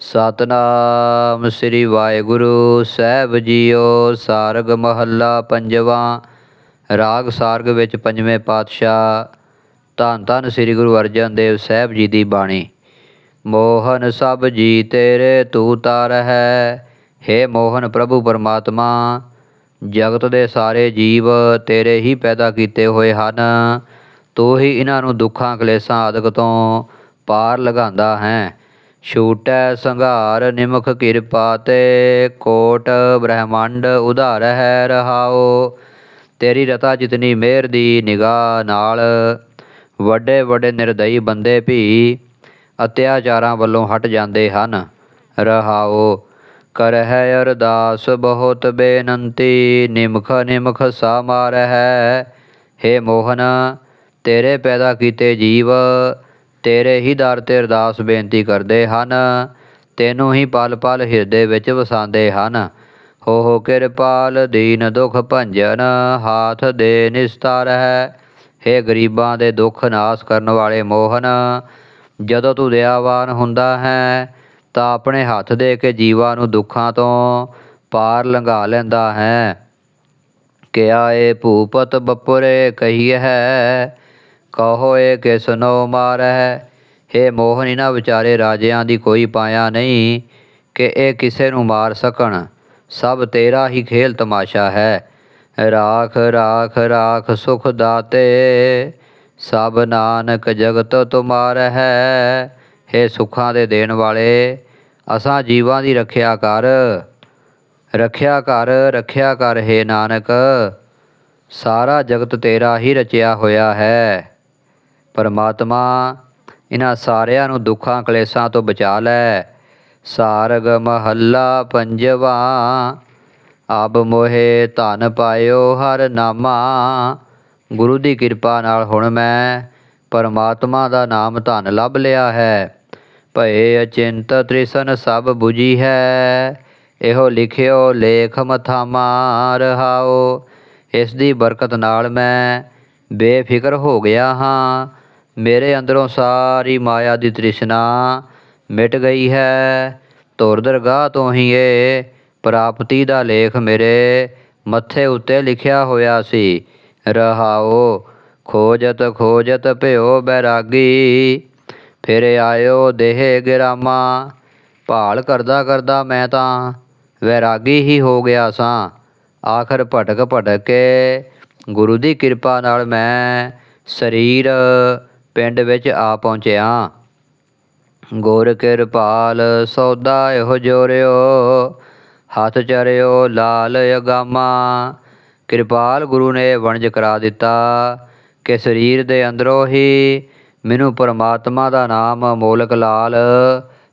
ਸਤਨਾਮ ਸ੍ਰੀ ਵਾਹਿਗੁਰੂ ਸਾਹਿਬ ਜੀਓ, ਸਾਰਗ ਮਹੱਲਾ ਪੰਜਵਾਂ, ਰਾਗ ਸਾਰਗ ਵਿੱਚ ਪੰਜਵੇਂ ਪਾਤਸ਼ਾਹ, ਧੰਨ ਧੰਨ ਸ੍ਰੀ ਗੁਰੂ ਅਰਜਨ ਦੇਵ ਸਾਹਿਬ ਜੀ ਦੀ ਬਾਣੀ। ਮੋਹਨ ਸਭ ਜੀ ਤੇਰੇ ਤੂੰ ਤਾਰ ਹੈ ਹੇ ਮੋਹਨ ਪ੍ਰਭੂ ਪਰਮਾਤਮਾ, ਜਗਤ ਦੇ ਸਾਰੇ ਜੀਵ ਤੇਰੇ ਹੀ ਪੈਦਾ ਕੀਤੇ ਹੋਏ ਹਨ। ਤੂੰ ਹੀ ਇਹਨਾਂ ਨੂੰ ਦੁੱਖਾਂ, ਕਲੇਸ਼ਾਂ ਆਦਿਕ ਤੋਂ ਪਾਰ ਲਗਾਉਂਦਾ ਹੈ। ਛੂਟੈ ਸੰਘਾਰ ਨਿਮਖ ਕਿਰਪਾ ਤੇ ਕੋਟ ਬ੍ਰਹਮੰਡ ਉਧਾਰ ਹੈ ਰਹਾਓ ਤੇਰੀ ਰਤਾ ਜਿਤਨੀ ਮਿਹਰ ਦੀ ਨਿਗਾਹ ਨਾਲ ਵੱਡੇ ਵੱਡੇ ਨਿਰਦਈ ਬੰਦੇ ਵੀ ਅਤਿਆਚਾਰਾਂ ਵੱਲੋਂ ਹਟ ਜਾਂਦੇ ਹਨ। ਰਹਾਓ ਕਰ ਹੈ ਅਰਦਾਸ ਬਹੁਤ ਬੇਨੰਤੀ, ਨਿਮਖ ਨਿਮਖ ਸਾਮਾਰ ਹੈ ਹੇ ਮੋਹਨ, ਤੇਰੇ ਪੈਦਾ ਕੀਤੇ ਜੀਵ ਤੇਰੇ ਹੀ ਦਰ ਤੇ ਅਰਦਾਸ ਬੇਨਤੀ ਕਰਦੇ ਹਨ, ਤੈਨੂੰ ਹੀ ਪਲ ਪਲ ਹਿਰਦੇ ਵਿੱਚ ਵਸਾਉਂਦੇ ਹਨ। ਹੋ ਹੋ ਕਿਰਪਾਲ, ਦੀਨ ਦੁਖ ਭੰਜਨ, ਹਾਥ ਦੇ ਨਿਸਤਾਰ ਹੈ ਹੇ ਗਰੀਬਾਂ ਦੇ ਦੁੱਖ ਨਾਸ ਕਰਨ ਵਾਲੇ ਮੋਹਨ, ਜਦੋਂ ਤੂੰ ਦਇਆਵਾਨ ਹੁੰਦਾ ਹੈ, ਤਾਂ ਆਪਣੇ ਹੱਥ ਦੇ ਕੇ ਜੀਵਾਂ ਨੂੰ ਦੁੱਖਾਂ ਤੋਂ ਪਾਰ ਲੰਘਾ ਲੈਂਦਾ ਹੈ। ਕਿਆ ਏ ਭੂਪਤ ਬਪੁਰੇ ਕਹੀ ਹੈ ਕਹੋ ਏ ਕਿਸਨੋ ਮਾਰਹਿ? ਹੇ ਮੋਹਨ ਇਹਨਾਂ ਵਿਚਾਰੇ ਰਾਜਿਆਂ ਦੀ ਕੋਈ ਪਾਇਆ ਨਹੀਂ ਕਿ ਇਹ ਕਿਸੇ ਨੂੰ ਮਾਰ ਸਕਣ। ਸਭ ਤੇਰਾ ਹੀ ਖੇਲ ਤਮਾਸ਼ਾ ਹੈ। ਰਾਖ ਰਾਖ ਰਾਖ ਸੁਖ ਦਾਤੇ। ਸਭ ਨਾਨਕ ਜਗਤ ਤੁਮਾਰ ਹੈ ਹੇ ਸੁਖਾਂ ਦੇ ਦੇਣ ਵਾਲੇ, ਅਸਾਂ ਜੀਵਾਂ ਦੀ ਰੱਖਿਆ ਕਰ। ਰੱਖਿਆ ਕਰ ਰੱਖਿਆ ਕਰ, ਹੇ ਨਾਨਕ। ਸਾਰਾ ਜਗਤ ਤੇਰਾ ਹੀ ਰਚਿਆ ਹੋਇਆ ਹੈ। ਪਰਮਾਤਮਾ, ਇਹਨਾਂ ਸਾਰਿਆਂ ਨੂੰ ਦੁੱਖਾਂ ਕਲੇਸ਼ਾਂ ਤੋਂ ਬਚਾ ਲੈ। ਸਾਰਗ ਮਹੱਲਾ ਪੰਜਵਾ ਆਬ ਮੋਹੇ ਧਨ ਪਾਇਓ ਹਰ ਨਾਮਾ। ਗੁਰੂ ਦੀ ਕਿਰਪਾ ਨਾਲ ਹੁਣ ਮੈਂ ਪਰਮਾਤਮਾ ਦਾ ਨਾਮ ਧਨ ਲੱਭ ਲਿਆ ਹੈ। ਭਏ ਅਚਿੰਤ ਤ੍ਰਿਸ਼ਨ ਸਭ 부ਜੀ ਹੈ। ਇਹੋ ਲਿਖਿਓ ਲੇਖ ਮਥਾਮਾ ਰਹਾਓ। ਇਸ ਦੀ ਬਰਕਤ ਨਾਲ ਮੈਂ ਬੇਫਿਕਰ ਹੋ ਗਿਆ ਹਾਂ। ਮੇਰੇ ਅੰਦਰੋਂ ਸਾਰੀ ਮਾਇਆ ਦੀ ਤ੍ਰਿਸ਼ਨਾ ਮਿਟ ਗਈ ਹੈ। ਤੁਰ ਦਰਗਾਹ ਤੋਂ ਹੀ ਇਹ ਪ੍ਰਾਪਤੀ ਦਾ ਲੇਖ ਮੇਰੇ ਮੱਥੇ ਉੱਤੇ ਲਿਖਿਆ ਹੋਇਆ ਸੀ। ਰਹਾਓ, ਖੋਜਤ ਖੋਜਤ ਭਿਓ ਬੈਰਾਗੀ। ਫਿਰ ਆਇਓ ਦੇਹ ਗਿਰਾਮਾ। ਭਾਲ ਕਰਦਾ ਕਰਦਾ ਮੈਂ ਤਾਂ ਵੈਰਾਗੀ ਹੀ ਹੋ ਗਿਆ ਸਾਂ। ਆਖਰ ਭਟਕ ਭਟਕ ਕੇ ਗੁਰੂ ਦੀ ਕਿਰਪਾ ਨਾਲ ਮੈਂ ਸਰੀਰ ਪਿੰਡ ਵਿੱਚ ਆ ਪਹੁੰਚਿਆ। ਗੁਰ ਕਿਰਪਾਲ ਸੌਦਾ ਇਹੋ ਜੋਰਿਓ ਹੱਥ ਚਰਿਓ ਲਾਲ ਅਗਾਮਾ। ਕਿਰਪਾਲ ਗੁਰੂ ਨੇ ਵਣਜ ਕਰਾ ਦਿੱਤਾ। ਕਿ ਸਰੀਰ ਦੇ ਅੰਦਰੋਂ ਹੀ ਮੈਨੂੰ ਪਰਮਾਤਮਾ ਦਾ ਨਾਮ ਮੋਲਕ ਲਾਲ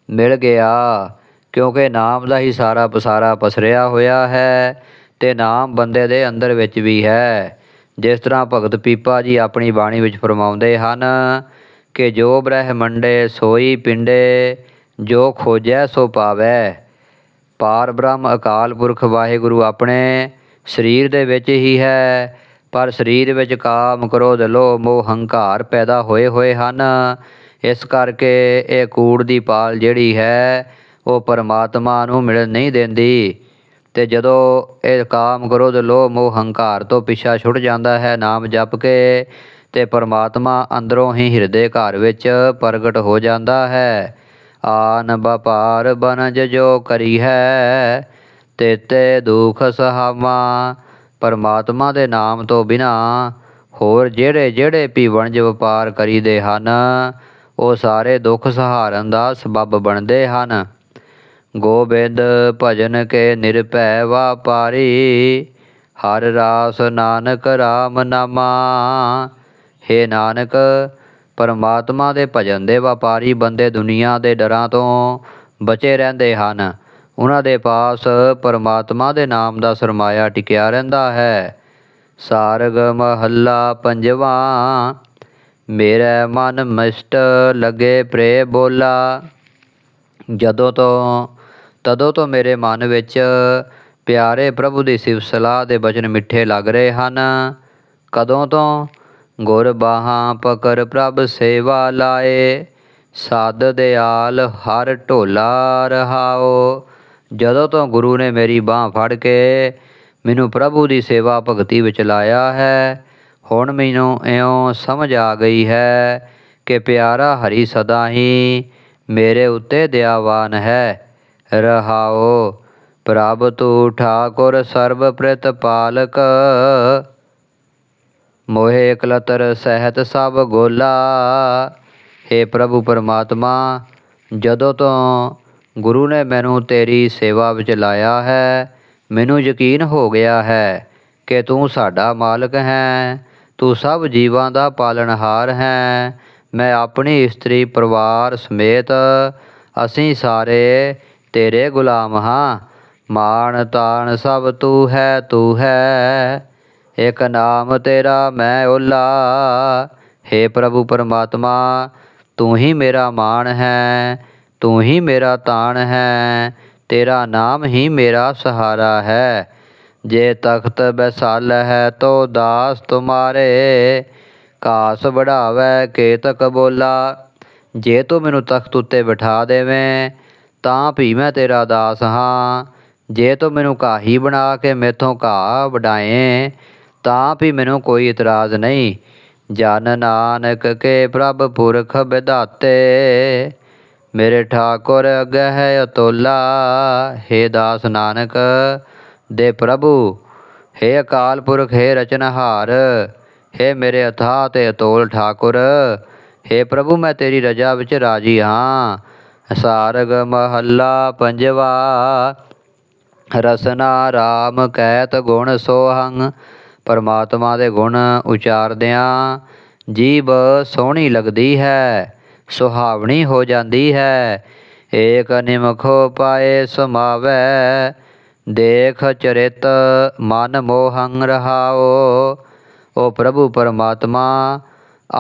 ਮਿਲ ਗਿਆ। ਕਿਉਂਕਿ ਨਾਮ ਦਾ ਹੀ ਸਾਰਾ ਪਸਾਰਾ ਪਸਰਿਆ ਹੋਇਆ ਹੈ ਤੇ ਨਾਮ ਬੰਦੇ ਦੇ ਅੰਦਰ ਵਿੱਚ ਵੀ ਹੈ। ਜਿਸ ਤਰ੍ਹਾਂ ਭਗਤ ਪੀਪਾ ਜੀ ਆਪਣੀ ਬਾਣੀ ਵਿੱਚ ਫਰਮਾਉਂਦੇ ਹਨ ਕਿ ਜੋ ਬ੍ਰਹਿਮੰਡੇ ਸੋਈ ਪਿੰਡੇ, ਜੋ ਖੋਜੈ ਸੋ ਪਾਵੈ। ਪਾਰ ਬ੍ਰਹਮ ਅਕਾਲ ਪੁਰਖ ਵਾਹਿਗੁਰੂ ਆਪਣੇ, ਸਰੀਰ ਦੇ ਵਿੱਚ ਹੀ ਹੈ, ਪਰ ਸਰੀਰ ਵਿੱਚ ਕਾਮ ਕ੍ਰੋਧ ਲੋਭ ਮੋਹ ਹੰਕਾਰ ਪੈਦਾ ਹੋਏ ਹੋਏ ਹਨ। ਇਸ ਕਰਕੇ ਇਹ ਕੂੜ ਦੀ ਪਾਲ ਜਿਹੜੀ ਹੈ, ਉਹ ਪਰਮਾਤਮਾ ਨੂੰ ਮਿਲਣ ਨਹੀਂ ਦਿੰਦੀ। ਤੇ ਜਦੋਂ ਇਹ ਕਾਮ ਕ੍ਰੋਧ ਲੋਭ, ਮੋਹ, ਹੰਕਾਰ ਤੋਂ ਪਿੱਛਾ ਛੁੱਟ ਜਾਂਦਾ ਹੈ, ਨਾਮ ਜਪ ਕੇ ਤੇ ਪਰਮਾਤਮਾ ਅੰਦਰੋਂ ਹੀ ਹਿਰਦੇ ਘਰ ਵਿੱਚ ਪ੍ਰਗਟ ਹੋ ਜਾਂਦਾ ਹੈ। ਆਨ ਵਪਾਰ ਬਨਜ ਜੋ ਕਰੀ ਹੈ ਤੇਤੇ ਦੁਖ ਸਹਾਵਾ, ਪਰਮਾਤਮਾ ਦੇ ਨਾਮ ਤੋਂ ਬਿਨਾ ਹੋਰ ਜਿਹੜੇ ਜਿਹੜੇ ਵੀ ਵਣਜ ਵਪਾਰ ਕਰੀਦੇ ਹਨ, ਉਹ ਸਾਰੇ ਦੁੱਖ ਸਹਾਰਨ ਦਾ ਸਬਬ ਬਣਦੇ ਹਨ। ਗੋਬਿੰਦ ਭਜਨ ਕੇ ਨਿਰਭੈ ਵਾਪਾਰੀ, ਹਰ ਰਾਸ ਨਾਨਕ RAM ਨਾਮਾ। ਹੇ ਨਾਨਕ, ਪਰਮਾਤਮਾ ਦੇ ਭਜਨ ਦੇ ਵਪਾਰੀ ਬੰਦੇ ਦੁਨੀਆ ਦੇ ਡਰਾਂ ਤੋਂ ਬਚੇ ਰਹਿੰਦੇ ਹਨ। ਉਹਨਾਂ ਦੇ ਪਾਸ ਪਰਮਾਤਮਾ ਦੇ ਨਾਮ ਦਾ ਸਰਮਾਇਆ ਟਿਕਿਆ ਰਹਿੰਦਾ ਹੈ। ਸਾਰਗ ਮਹੱਲਾ ਪੰਜਵਾ, ਮੇਰੇ ਮਨ ਮਿਸ਼ਟ ਲਗੇ ਪ੍ਰੇ ਬੋਲਾ। ਜਦੋਂ ਤੋਂ ਤਦੋਂ ਤੋਂ ਮੇਰੇ ਮਨ ਵਿੱਚ ਪਿਆਰੇ ਪ੍ਰਭੂ ਦੀ ਸਿਫਤ ਸਲਾਹ ਦੇ ਬਚਨ ਮਿੱਠੇ ਲੱਗ ਰਹੇ ਹਨ। ਕਦੋਂ ਤੋਂ ਗੁਰ ਬਾਹਾਂ ਪਕਰ ਪ੍ਰਭ ਸੇਵਾ ਲਾਏ ਸਾਧ ਦਿਆਲ ਹਰ ਢੋਲਾ ਰਹਾਓ। ਜਦੋਂ ਤੋਂ ਗੁਰੂ ਨੇ ਮੇਰੀ ਬਾਹ ਫੜ ਕੇ ਮੈਨੂੰ ਪ੍ਰਭੂ ਦੀ ਸੇਵਾ ਭਗਤੀ ਵਿੱਚ ਲਾਇਆ ਹੈ, ਹੁਣ ਮੈਨੂੰ ਇਉਂ ਸਮਝ ਆ ਗਈ ਹੈ ਕਿ ਪਿਆਰਾ ਹਰੀ ਸਦਾ ਹੀ ਮੇਰੇ ਉੱਤੇ ਦਿਆਵਾਨ ਹੈ। ਰਹਾਓ। ਪ੍ਰਭ ਤੂ ਠਾਕੁਰ ਸਰਬ ਪ੍ਰਿਤ ਪਾਲਕ। ਮੋਹਿ ਇਕਲਤਰ ਸਹਿਤ ਸਭ ਗੋਲਾ। हे ਪ੍ਰਭੂ ਪਰਮਾਤਮਾ, ਜਦੋਂ ਤੋਂ ਗੁਰੂ ਨੇ ਮੈਨੂੰ ਤੇਰੀ ਸੇਵਾ ਵਿੱਚ ਲਾਇਆ ਹੈ, ਮੈਨੂੰ ਯਕੀਨ ਹੋ ਗਿਆ ਹੈ ਕਿ ਤੂੰ ਸਾਡਾ ਮਾਲਕ ਹੈ, ਤੂੰ ਸਭ ਜੀਵਾਂ ਦਾ ਪਾਲਣਹਾਰ ਹੈ। ਮੈਂ ਆਪਣੀ ਇਸਤਰੀ ਪਰਿਵਾਰ ਸਮੇਤ ਅਸੀਂ ਸਾਰੇ ਤੇਰੇ ਗੁਲਾਮ ਹਾਂ। ਮਾਣ ਤਾਣ ਸਭ ਤੂੰ ਹੈ ਤੂੰ ਹੈ। ਇਕ ਨਾਮ ਤੇਰਾ ਮੈਂ ਓਲਾ। हे ਪ੍ਰਭੂ ਪਰਮਾਤਮਾ, ਤੂੰ ਹੀ ਮੇਰਾ ਮਾਣ ਹੈ, ਤੂੰ ਹੀ ਮੇਰਾ ਤਾਣ ਹੈ। ਤੇਰਾ ਨਾਮ ਹੀ ਮੇਰਾ ਸਹਾਰਾ ਹੈ। ਜੇ ਤਖਤ ਬੈਸਾਲ ਹੈ ਤੋ ਦਾਸ ਤੁਮਾਰੇ। ਕਾਸ ਕੇ ਕੇਤਕ ਬੋਲਾ। ਜੇ ਤੂੰ ਮੈਨੂੰ ਤਖਤ ਉੱਤੇ ਬਿਠਾ ਦੇਵੇਂ ਤਾਂ ਵੀ ਮੈਂ ਤੇਰਾ ਦਾਸ ਹਾਂ ਜੇ ਤੂੰ ਮੈਨੂੰ ਕਾਹੀ ਬਣਾ ਕੇ ਮੇਥੋਂ ਘਾਹ ਵਡਾਏ ਤਾਂ ਵੀ ਮੈਨੂੰ ਕੋਈ ਇਤਰਾਜ਼ ਨਹੀਂ ਜਨ ਨਾਨਕ ਕੇ ਪ੍ਰਭ ਪੁਰਖ ਵਿਧਾਤੇ ਮੇਰੇ ਠਾਕੁਰ ਅਗੇ ਹੈ ਅਤੋਲਾ हे ਦਾਸ ਨਾਨਕ ਦੇ ਪ੍ਰਭੂ हे ਅਕਾਲ ਪੁਰਖ हे ਰਚਨਹਾਰ हे ਮੇਰੇ ਅਥਾਹ ਤੇ ਅਤੋਲ ਠਾਕੁਰ हे ਪ੍ਰਭੂ ਮੈਂ ਤੇਰੀ ਰਜਾ ਵਿੱਚ ਰਾਜੀ ਹਾਂ ਸਾਰਗ ਮਹੱਲਾ ਪੰਜਵਾ, ਰਸਨਾ ਰਾਮ ਕਹਿਤ ਗੁਣ ਸੋਹੰ ਪਰਮਾਤਮਾ ਦੇ ਗੁਣ ਉਚਾਰਦਿਆਂ ਜੀਬ ਸੋਹਣੀ ਲੱਗਦੀ ਹੈ, ਸੁਹਾਵਣੀ ਹੋ ਜਾਂਦੀ ਹੈ, ਏਕ ਨਿਮਖੋ ਪਾਏ ਸਮਾਵੈ, ਦੇਖ ਚਰਿਤ ਮਨ ਮੋਹੰ ਰਹਾਓ। ਉਹ ਪ੍ਰਭੂ ਪਰਮਾਤਮਾ,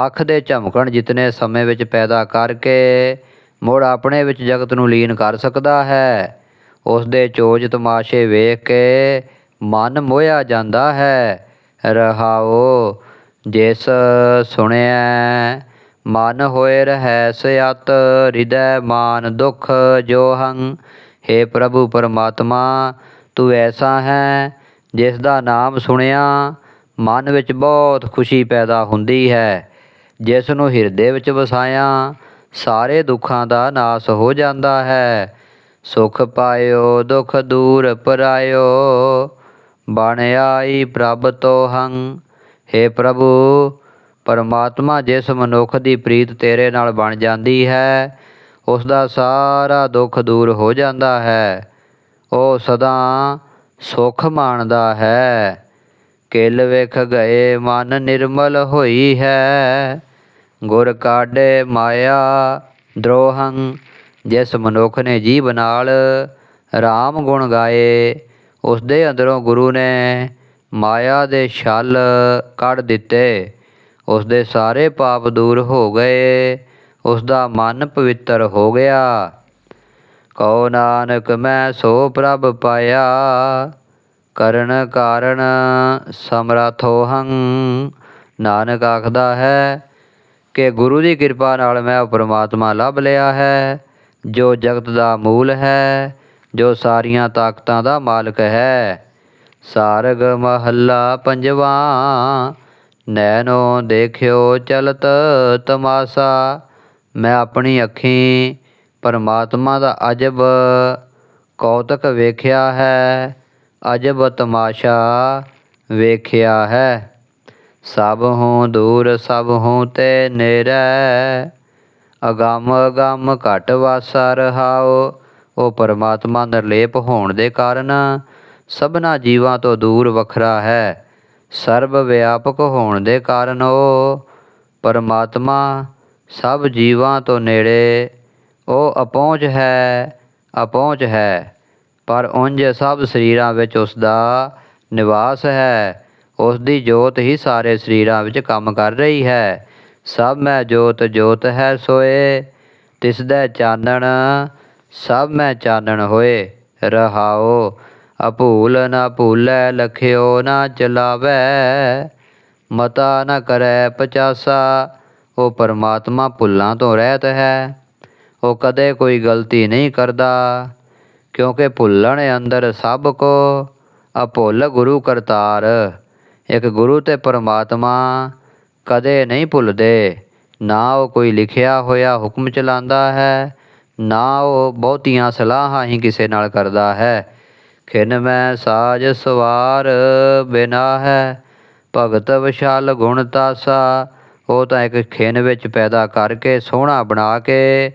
ਅੱਖ ਦੇ ਝਮਕਣ ਜਿਤਨੇ ਸਮੇਂ ਵਿੱਚ ਪੈਦਾ ਕਰਕੇ ਮੁੜ ਆਪਣੇ ਵਿੱਚ ਜਗਤ ਨੂੰ ਲੀਨ ਕਰ ਸਕਦਾ ਹੈ। ਉਸ ਦੇ ਚੋਜ ਤਮਾਸ਼ੇ ਵੇਖ ਕੇ ਮਨ ਮੋਇਆ ਜਾਂਦਾ ਹੈ। ਰਹਾਓ, ਜਿਸ ਸੁਣਿਆ ਮਨ ਹੋਏ ਰਹੈ ਸਿਆਤ ਹਿਰਦੈ ਮਾਨ ਦੁਖ ਜੋ ਹੰ हे ਪ੍ਰਭੂ ਪਰਮਾਤਮਾ, ਤੂੰ ਐਸਾ ਹੈ ਜਿਸ ਦਾ ਨਾਮ ਸੁਣਿਆ ਮਨ ਵਿੱਚ ਬਹੁਤ ਖੁਸ਼ੀ ਪੈਦਾ ਹੁੰਦੀ ਹੈ। ਜਿਸ ਨੂੰ ਹਿਰਦੇ ਵਿੱਚ ਵਸਾਇਆ ਸਾਰੇ ਦੁੱਖਾਂ ਦਾ ਨਾਸ ਹੋ ਜਾਂਦਾ ਹੈ। ਸੁਖ ਪਾਇਓ, ਦੁਖ ਦੂਰ ਪਰਾਇਓ। ਬਣ ਆਈ ਪ੍ਰਭ ਤੋਹੰ हे ਪ੍ਰਭੂ, ਪਰਮਾਤਮਾ ਜਿਸ ਮਨੁੱਖ ਦੀ ਪ੍ਰੀਤ ਤੇਰੇ ਨਾਲ ਬਣ ਜਾਂਦੀ ਹੈ, ਉਸ ਦਾ ਸਾਰਾ ਦੁੱਖ ਦੂਰ ਹੋ ਜਾਂਦਾ ਹੈ। ਉਹ ਸਦਾ ਸੁਖ ਮਾਣਦਾ ਹੈ। ਕਿਲ ਵੇਖ ਗਏ ਮਨ ਨਿਰਮਲ ਹੋਈ ਹੈ। ਗੁਰ ਕਾਢੇ ਮਾਇਆ ਦਰੋਹੰ, ਜਿਸ ਮਨੁੱਖ ਨੇ ਜੀਵ ਨਾਲ RAM ਗੁਣ ਗਾਏ ਉਸ ਦੇ ਅੰਦਰੋਂ ਗੁਰੂ ਨੇ ਮਾਇਆ ਦੇ ਛਲ ਕੱਢ ਦਿੱਤੇ। ਉਸ ਦੇ ਸਾਰੇ ਪਾਪ ਦੂਰ ਹੋ ਗਏ ਉਸ ਦਾ ਮਨ ਪਵਿੱਤਰ ਹੋ ਗਿਆ। ਕਉ ਨਾਨਕ, ਮੈਂ ਸੋ ਪ੍ਰਭ ਪਾਇਆ, ਕਰਨ ਕਾਰਨ ਸਮਰਥੋ ਨਾਨਕ ਆਖਦਾ ਹੈ ਕਿ ਗੁਰੂ ਦੀ ਕਿਰਪਾ ਨਾਲ ਮੈਂ ਉਹ ਪ੍ਰਮਾਤਮਾ ਲੱਭ ਲਿਆ ਹੈ, ਜੋ ਜਗਤ ਦਾ ਮੂਲ ਹੈ, ਜੋ ਸਾਰੀਆਂ ਤਾਕਤਾਂ ਦਾ ਮਾਲਕ ਹੈ। ਸਾਰਗ ਮਹੱਲਾ ਪੰਜਵਾ, ਨੈਣੋ ਦੇਖਿਓ ਚਲਤ ਤਮਾਸਾ, ਮੈਂ ਆਪਣੀ ਅੱਖੀਂ ਪਰਮਾਤਮਾ ਦਾ ਅਜਬ ਕੌਤਕ ਵੇਖਿਆ ਹੈ, ਅਜਬ ਤਮਾਸ਼ਾ ਵੇਖਿਆ ਹੈ। ਸਭ ਹੋਂ ਦੂਰ, ਸਭ ਹੋਂ ਤੇ ਨੇਰੈ ਅਗੰਮ ਅਗੰਮ ਘਟ ਵਾਸਾ ਰਹਾਓ। ਉਹ ਪਰਮਾਤਮਾ ਨਿਰਲੇਪ ਹੋਣ ਦੇ ਕਾਰਨ ਸਭਨਾ ਜੀਵਾਂ ਤੋਂ ਦੂਰ ਵੱਖਰਾ ਹੈ। ਸਰਬ ਵਿਆਪਕ ਹੋਣ ਦੇ ਕਾਰਨ ਉਹ ਪਰਮਾਤਮਾ ਸਭ ਜੀਵਾਂ ਤੋਂ ਨੇੜੇ। ਉਹ ਅਪਹੁੰਚ ਹੈ ਅਪਹੁੰਚ ਹੈ, ਪਰ ਉਂਝ ਸਭ ਸਰੀਰਾਂ ਵਿੱਚ ਉਸ ਦਾ ਨਿਵਾਸ ਹੈ। ਉਸ ਦੀ ਜੋਤ ਹੀ ਸਾਰੇ ਸਰੀਰਾਂ ਵਿੱਚ ਕੰਮ ਕਰ ਰਹੀ ਹੈ। ਸਭ ਮੈਂ ਜੋਤ ਜੋਤ ਹੈ ਸੋਏ। ਤਿਸ ਦਾ ਚਾਨਣ, ਸਭ ਮੈਂ ਚਾਨਣ ਹੋਏ। ਰਹਾਓ, ਅਭੂਲ ਨਾ ਭੂਲੈ, ਲਖਿਓ ਨਾ ਚਲਾਵੈ। ਮਤਾ ਨਾ ਕਰੈ ਪਚਾਸਾ, ਉਹ ਪਰਮਾਤਮਾ ਭੁੱਲਾਂ ਤੋਂ ਰਹਿਤ ਹੈ। ਉਹ ਕਦੇ ਕੋਈ ਗਲਤੀ ਨਹੀਂ ਕਰਦਾ, ਕਿਉਂਕਿ ਭੁੱਲਣ ਅੰਦਰ ਸਭ ਕੋ, ਅਭੁੱਲ ਗੁਰੂ ਕਰਤਾਰ। ਇੱਕ ਗੁਰੂ ਤੇ ਪਰਮਾਤਮਾ ਕਦੇ ਨਹੀਂ ਭੁੱਲਦੇ। ਨਾ ਉਹ ਕੋਈ ਲਿਖਿਆ ਹੋਇਆ ਹੁਕਮ ਚਲਾਉਂਦਾ ਹੈ, ਨਾ ਉਹ ਬਹੁਤੀਆਂ ਸਲਾਹਾਂ ਹੀ ਕਿਸੇ ਨਾਲ ਕਰਦਾ ਹੈ। ਖਿਨ ਮੈਂ ਸਾਜ ਸਵਾਰ ਬਿਨਾ ਹੈ, ਭਗਤ ਵਿਸ਼ਾਲ ਗੁਣ ਤਾਸਾ। ਉਹ ਤਾਂ ਇੱਕ ਖਿਨ ਵਿੱਚ ਪੈਦਾ ਕਰਕੇ ਸੋਹਣਾ ਬਣਾ ਕੇ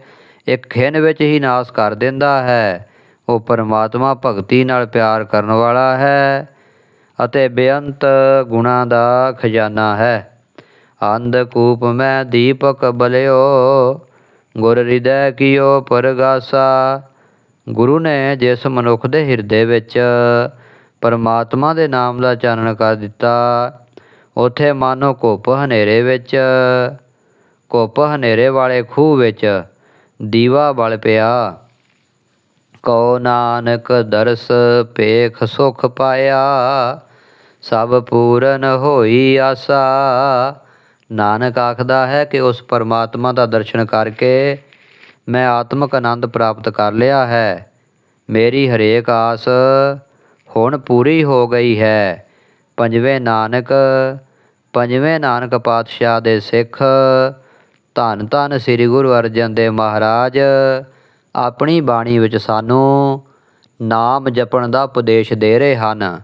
ਇੱਕ ਖਿਨ ਵਿੱਚ ਹੀ ਨਾਸ ਕਰ ਦਿੰਦਾ ਹੈ। ਉਹ ਪਰਮਾਤਮਾ ਭਗਤੀ ਨਾਲ ਪਿਆਰ ਕਰਨ ਵਾਲਾ ਹੈ। ਅਤੇ ਬੇਅੰਤ ਗੁਣਾ ਦਾ ਖਜ਼ਾਨਾ ਹੈ। ਅੰਧ ਕੂਪ ਮੈਂ ਦੀਪਕ ਬਲਿਓ, ਗੁਰ ਹਿਰਦੈ ਕੀਓ ਪਰਗਾਸਾ। ਗੁਰੂ ਨੇ ਜਿਸ ਮਨੁੱਖ ਦੇ ਹਿਰਦੇ ਵਿੱਚ ਪਰਮਾਤਮਾ ਦੇ ਨਾਮ ਦਾ ਚਾਨਣ ਕਰ ਦਿੱਤਾ, ਉਥੇ ਮਾਨੋ ਘੁੱਪ ਹਨੇਰੇ ਵਿੱਚ, ਘੁੱਪ ਹਨੇਰੇ ਵਾਲੇ ਖੂਹ ਵਿੱਚ ਦੀਵਾ ਬਲ ਪਿਆ। ਕਉ ਨਾਨਕ ਦਰਸ ਪੇਖ ਸੁਖ ਪਾਇਆ ਸਭ ਪੂਰਨ ਹੋਈ ਆਸਾ। ਨਾਨਕ ਆਖਦਾ ਹੈ ਕਿ ਉਸ ਪਰਮਾਤਮਾ ਦਾ ਦਰਸ਼ਨ ਕਰਕੇ ਮੈਂ ਆਤਮਿਕ ਆਨੰਦ ਪ੍ਰਾਪਤ ਕਰ ਲਿਆ ਹੈ। ਮੇਰੀ ਹਰੇਕ ਆਸ ਹੁਣ ਪੂਰੀ ਹੋ ਗਈ ਹੈ। ਪੰਜਵੇਂ ਨਾਨਕ ਪੰਜਵੇਂ ਨਾਨਕ ਪਾਤਸ਼ਾਹ ਦੇ ਸਿੱਖ, ਧੰਨ ਧੰਨ ਸ੍ਰੀ ਗੁਰੂ ਅਰਜਨ ਦੇਵ ਮਹਾਰਾਜ, ਆਪਣੀ ਬਾਣੀ ਵਿੱਚ ਸਾਨੂੰ ਨਾਮ ਜਪਣ ਦਾ ਉਪਦੇਸ਼ ਦੇ ਰਹੇ ਹਨ।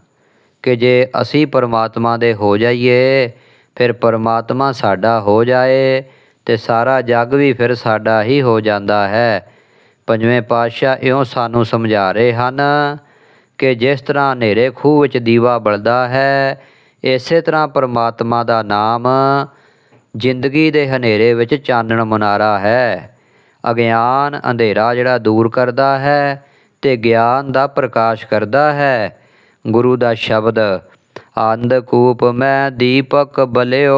ਕਿ ਜੇ ਅਸੀਂ ਪਰਮਾਤਮਾ ਦੇ ਹੋ ਜਾਈਏ, ਫਿਰ ਪਰਮਾਤਮਾ ਸਾਡਾ ਹੋ ਜਾਏ ਤੇ ਸਾਰਾ ਜੱਗ ਵੀ ਫਿਰ ਸਾਡਾ ਹੀ ਹੋ ਜਾਂਦਾ ਹੈ। ਪੰਜਵੇਂ ਪਾਤਸ਼ਾਹ ਇਉਂ ਸਾਨੂੰ ਸਮਝਾ ਰਹੇ ਹਨ ਕਿ ਜਿਸ ਤਰ੍ਹਾਂ ਹਨੇਰੇ ਖੂਹ ਵਿੱਚ ਦੀਵਾ ਬਲਦਾ ਹੈ, ਇਸੇ ਤਰ੍ਹਾਂ ਪਰਮਾਤਮਾ ਦਾ ਨਾਮ ਜ਼ਿੰਦਗੀ ਦੇ ਹਨੇਰੇ ਵਿੱਚ ਚਾਨਣ ਮੁਨਾਰਾ ਹੈ। ਅਗਿਆਨ ਅੰਧੇਰਾ ਜਿਹੜਾ ਦੂਰ ਕਰਦਾ ਹੈ ਤੇ ਗਿਆਨ ਦਾ ਪ੍ਰਕਾਸ਼ ਕਰਦਾ ਹੈ। ਗੁਰੂ ਦਾ ਸ਼ਬਦ ਅੰਧ ਕੂਪ ਮੈਂ ਦੀਪਕ ਬਲਿਓ,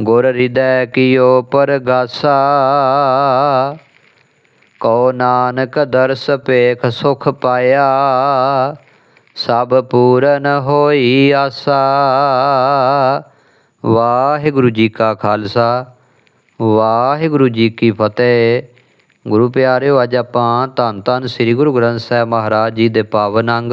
ਗੁਰ ਹਿਰਦੈ ਕੀਓ ਪਰਗਾਸਾ। ਕਉ ਨਾਨਕ ਦਰਸ ਪੇਖ ਸੁਖ ਪਾਇਆ, ਸਭ ਪੂਰਨ ਹੋਈ ਆਸਾ। ਵਾਹਿਗੁਰੂ ਜੀ ਕਾ ਖਾਲਸਾ, ਵਾਹਿਗੁਰੂ ਜੀ ਕੀ ਫਤਿਹ। ਗੁਰੂ ਪਿਆਰਿਓ, ਅੱਜ ਆਪਾਂ ਧੰਨ ਧੰਨ ਸ੍ਰੀ ਗੁਰੂ ਗ੍ਰੰਥ ਸਾਹਿਬ ਮਹਾਰਾਜ ਜੀ ਦੇ ਪਾਵਨ ਅੰਗ